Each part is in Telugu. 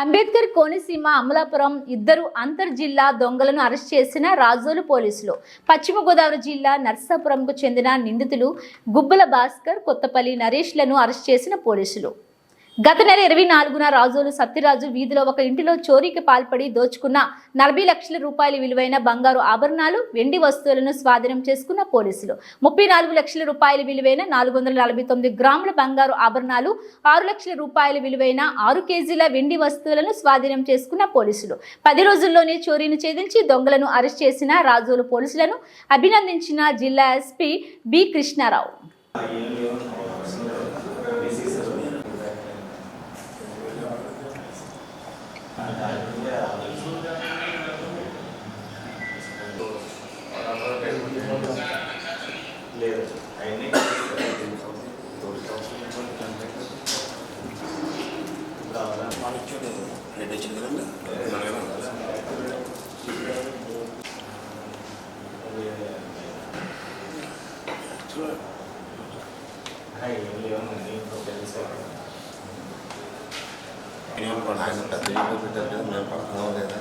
అంబేద్కర్ కోనసీమ అమలాపురం ఇద్దరు అంతర్ జిల్లా దొంగలను అరెస్ట్ చేసిన రాజోలు పోలీసులు. పశ్చిమ గోదావరి జిల్లా నర్సాపురంకు చెందిన నిందితులు గుబ్బల భాస్కర్ కొత్తపల్లి నరేష్లను అరెస్ట్ చేసిన పోలీసులు. గత నెల ఇరవై నాలుగున రాజోలు సత్యరాజు వీధిలో ఒక ఇంటిలో చోరీకి పాల్పడి దోచుకున్న నలభై లక్షల రూపాయల విలువైన బంగారు ఆభరణాలు వెండి వస్తువులను స్వాధీనం చేసుకున్న పోలీసులు. ముప్పై నాలుగు లక్షల రూపాయల విలువైన నాలుగు వందల నలభై తొమ్మిది గ్రాముల బంగారు ఆభరణాలు ఆరు లక్షల రూపాయల విలువైన ఆరు కేజీల వెండి వస్తువులను స్వాధీనం చేసుకున్న పోలీసులు. పది రోజుల్లోనే చోరీని ఛేదించి దొంగలను అరెస్ట్ చేసిన రాజోలు పోలీసులను అభినందించిన జిల్లా ఎస్పీ బి కృష్ణారావు. లేదు అవన్నీ రెడ్ వచ్చింది కదండి మనమేమో ఏం లేవనండి ఇంకో తెలుసా నేను కూడా ఆయన పెద్ద ఇల్లు పెట్టారు కదా మేము పడుతున్నాం లేదా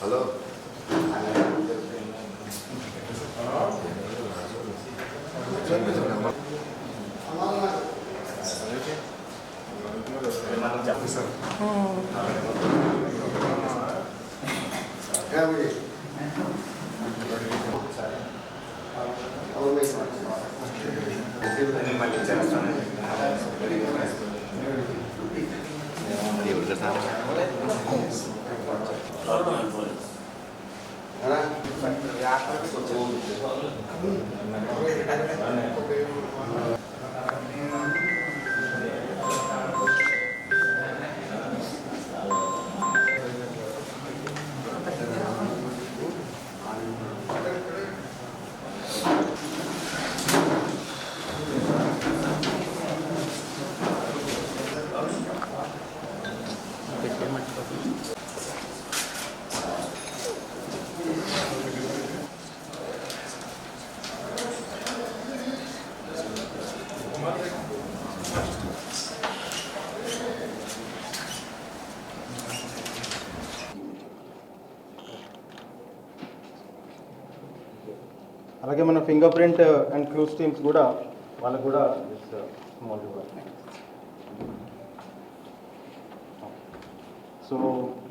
హలో మనం చెప్పండి సార్ Gracias. అలాగే మన finger print and clues teams కూడా వాళ్ళకు కూడా so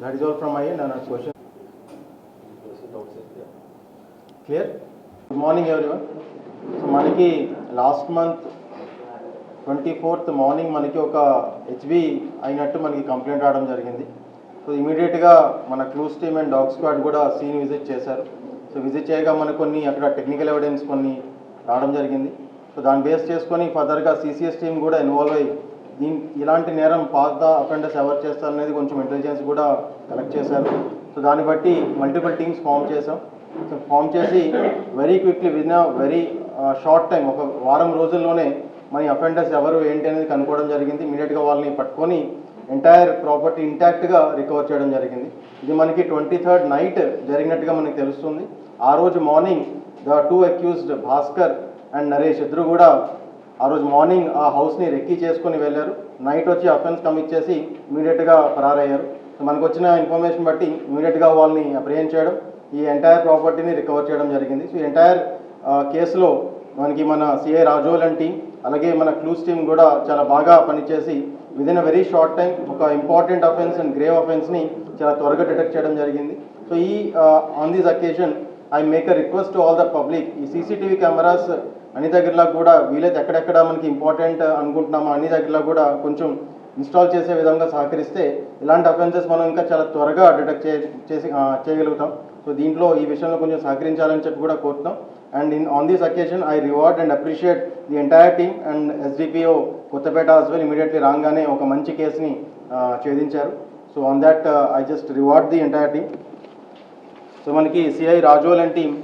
that is all from I and నా question clear good morning everyone so మనకి last month twenty fourth morning మనకి ఒక హెచ్బి అయినట్టు మనకి కంప్లైంట్ రావడం జరిగింది. సో ఇమీడియట్గా మన clues team and dog squad కూడా సీన్ విజిట్ చేశారు. సో విజిట్ చేయగా మనకు కొన్ని అక్కడ టెక్నికల్ ఎవిడెన్స్ కొన్ని రావడం జరిగింది. సో దాన్ని బేస్ చేసుకొని ఫర్దర్గా సిసిఎస్ టీమ్ కూడా ఇన్వాల్వ్ అయ్యి దీని ఇలాంటి నేరం పాత అఫెండర్స్ ఎవరు చేస్తారనేది కొంచెం ఇంటెలిజెన్స్ కూడా కలెక్ట్ చేశారు. సో దాన్ని బట్టి మల్టిపుల్ టీమ్స్ ఫామ్ చేసాం సో ఫామ్ చేసి very quickly in very short time ఒక వారం రోజుల్లోనే మన అఫెండర్స్ ఎవరు ఏంటి అనేది కనుక్కోవడం జరిగింది. ఇమీడియట్గా వాళ్ళని పట్టుకొని ఎంటైర్ ప్రాపర్టీ ఇంటాక్ట్గా రికవర్ చేయడం జరిగింది. ఇది మనకి ట్వంటీ థర్డ్ నైట్ జరిగినట్టుగా మనకి తెలుస్తుంది. ఆ రోజు morning the two accused Bhaskar and Naresh ఇద్దరు కూడా ఆ రోజు మార్నింగ్ ఆ హౌస్ని రెక్కీ చేసుకుని వెళ్ళారు. నైట్ వచ్చి అఫెన్స్ కమిట్ చేసి ఇమీడియట్గా ఫరారయ్యారు మనకు వచ్చిన ఇన్ఫర్మేషన్ బట్టి ఇమీడియట్గా వాళ్ళని అప్రిహెండ్ చేయడం ఈ ఎంటైర్ ప్రాపర్టీని రికవర్ చేయడం జరిగింది. సో ఎంటైర్ కేసులో మనకి మన సిఐ రాజోలన్ టీం అలాగే మన క్లూస్ టీం కూడా చాలా బాగా పనిచేసి within a very short time ఒక ఇంపార్టెంట్ అఫెన్స్ అండ్ గ్రేవ్ అఫెన్స్ని చాలా త్వరగా డిటెక్ట్ చేయడం జరిగింది. సో ఈ on this occasion I make a request to all the public ఈ సీసీటీవీ కెమెరాస్ అన్ని దగ్గరలో కూడా వీలైతే ఎక్కడెక్కడ మనకి ఇంపార్టెంట్ అనుకుంటున్నామో అన్ని దగ్గరలో కూడా కొంచెం ఇన్స్టాల్ చేసే విధంగా సహకరిస్తే ఇలాంటి అఫెన్సెస్ మనం ఇంకా చాలా త్వరగా డిటెక్ట్ చే చేసి చేయగలుగుతాం. సో దీంట్లో ఈ విషయంలో కొంచెం సహకరించాలని చెప్పి కూడా కోరుతాం and in on this occasion I reward and appreciate the entire team and SDPO Kothapeta as well immediately రాగానే ఒక మంచి కేసుని ఛేదించారు. So on that I just reward the entire team so మనకి సిఐ రాజోల్ అండ్ టీమ్